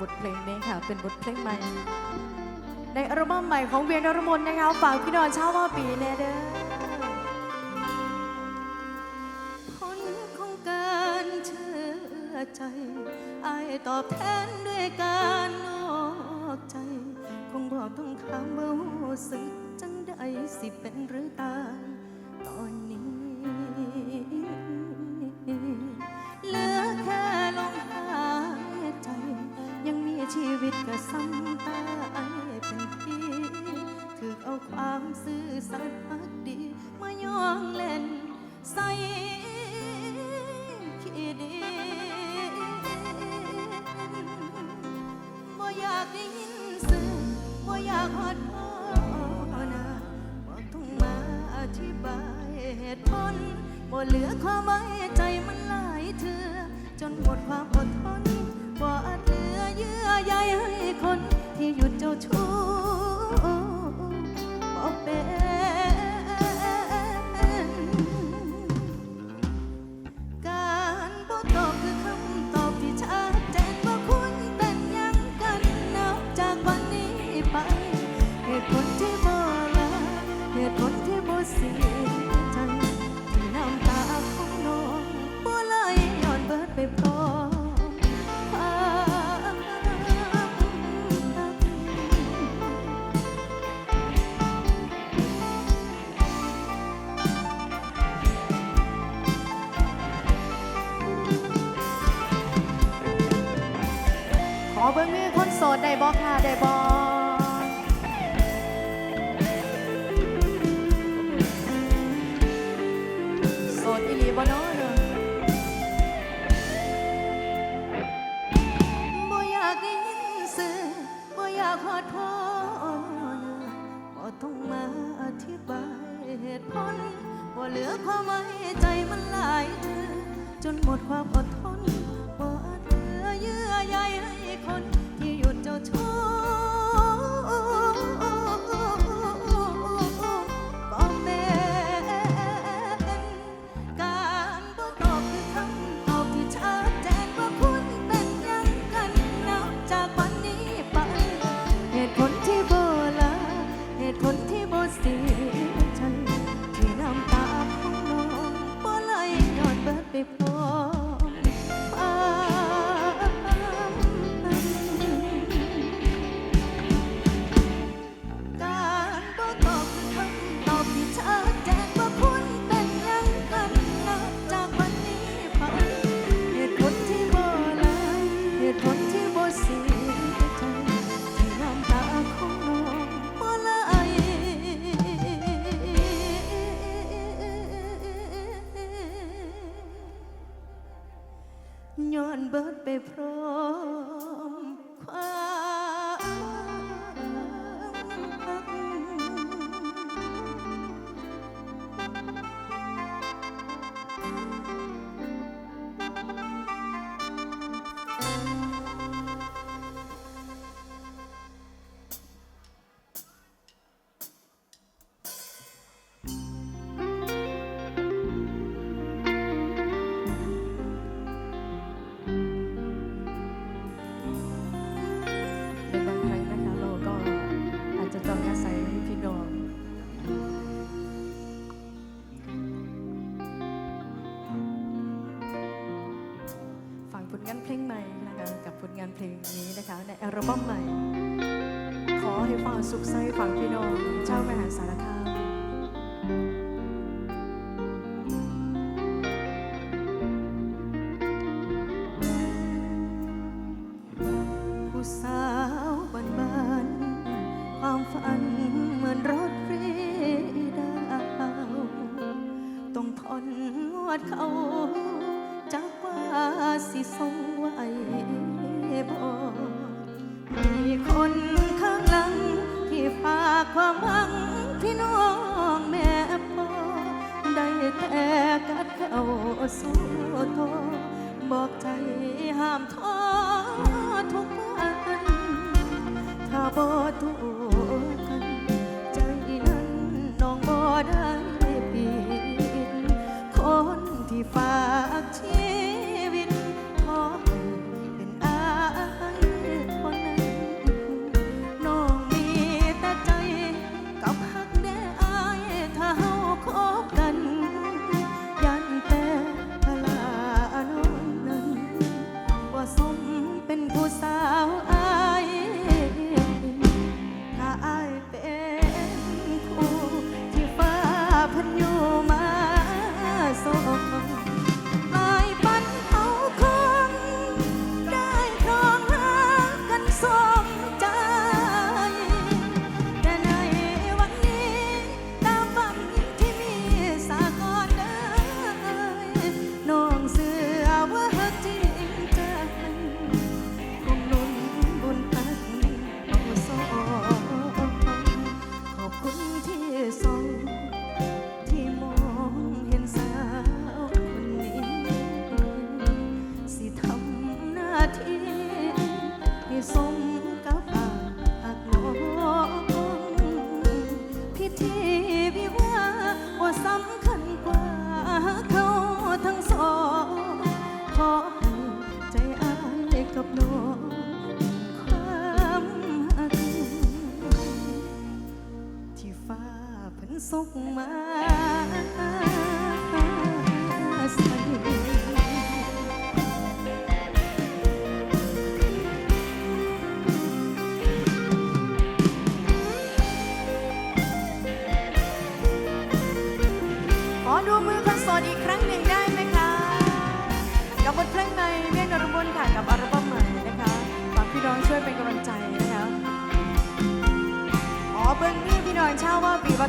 บทเพลงนี้ค่ะ เป็นบทเพลงใหม่ ในอัลบั้มใหม่ของเวียงนรมนนะคะ ฝากพี่นอนเช่าว่าปีแน่เด้อ บ่เหลือความไว้ใจมันหลายเธอ จนหมดความอดทนบ่อาจเหลือเยื่อใยให้คนที่หยุดเจ้าชู้ ผลงานเพลงใหม่นะคะกับผลงานเพลงนี้นะคะในอัลบั้มใหม่ ขอให้ความสุขใส่ฝั่งพี่น้องชาวมหาสารคาม แต่กัดเอาสู้โตบอกใจห้ามท้อทุกวันถ้าบอกถูก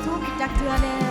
ทุบจักเทือเลย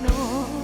No.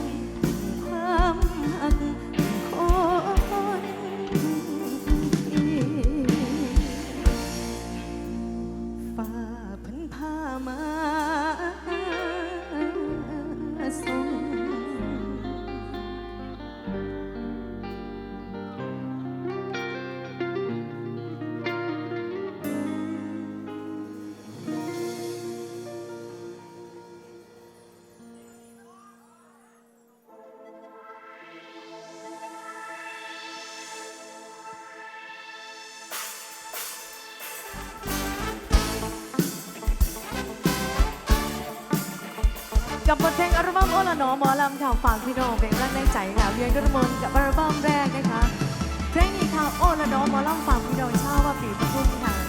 กับบทเพลงอัลบั้มโอลาหนอมอลำค่ะฝากพี่น้องเพลงรักในใจค่ะเรียงกระมนกับอัลบั้มแรกนะคะเพลงนี้ค่ะโอลาหนอมอลำฝากพี่น้องชาวว่าปีพุ่นค่ะ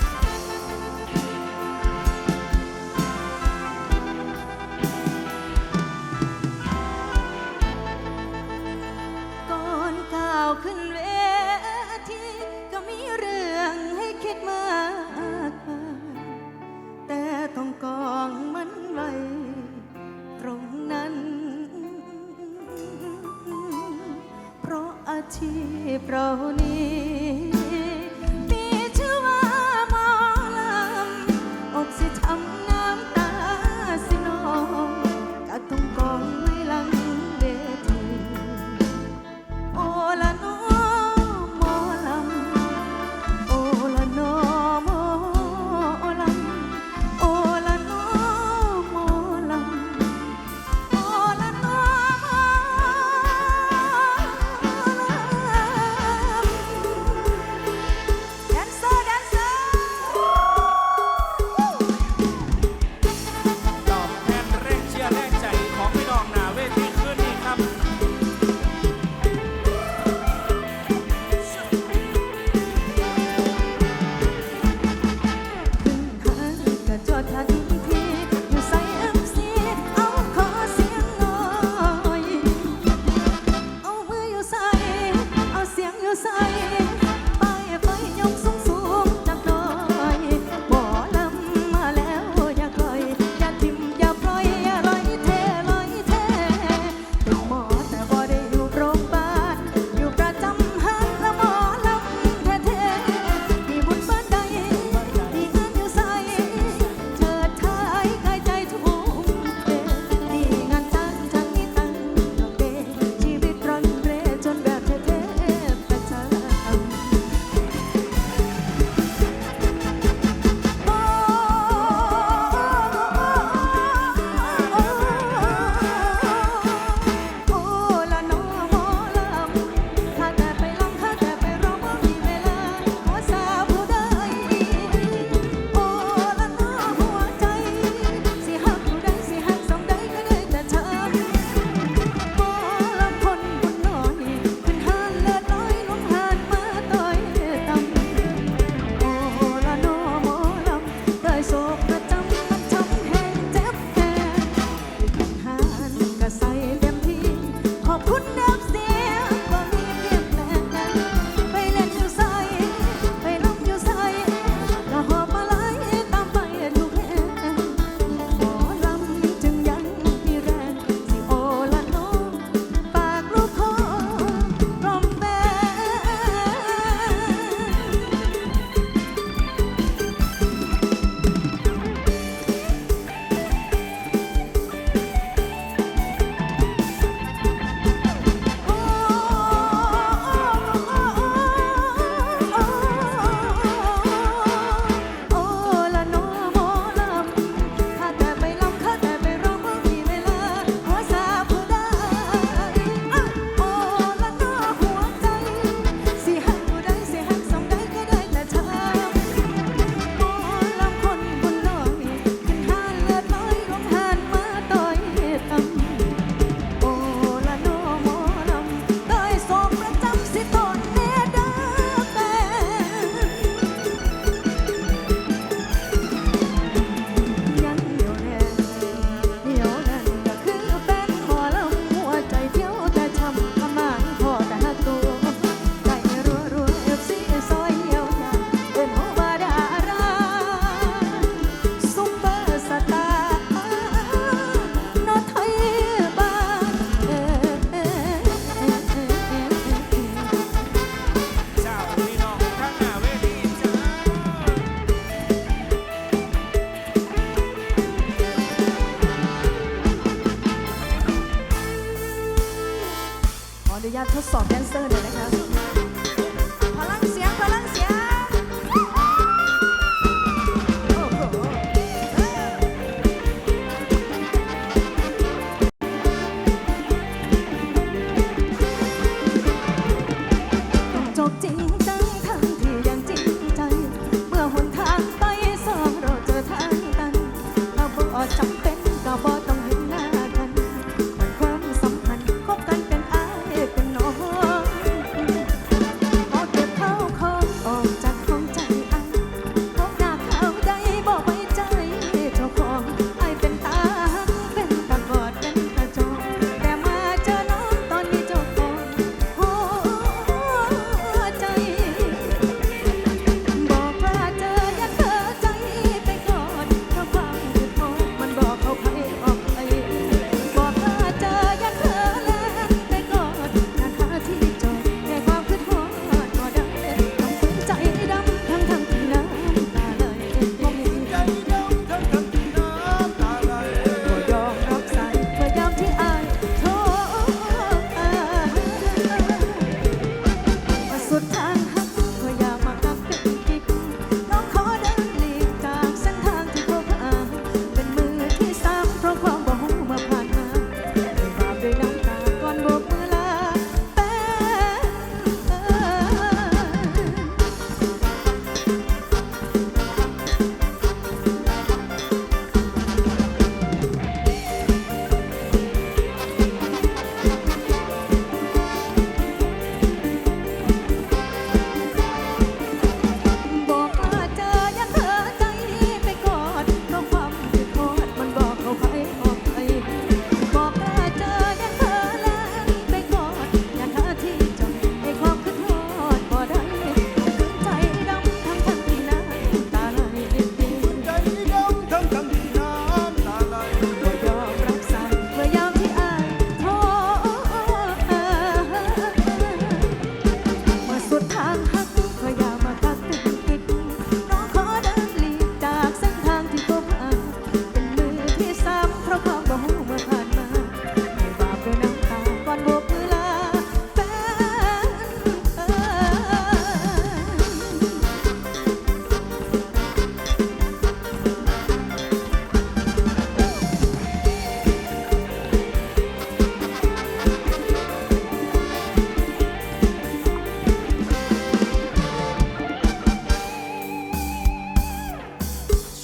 สอบแค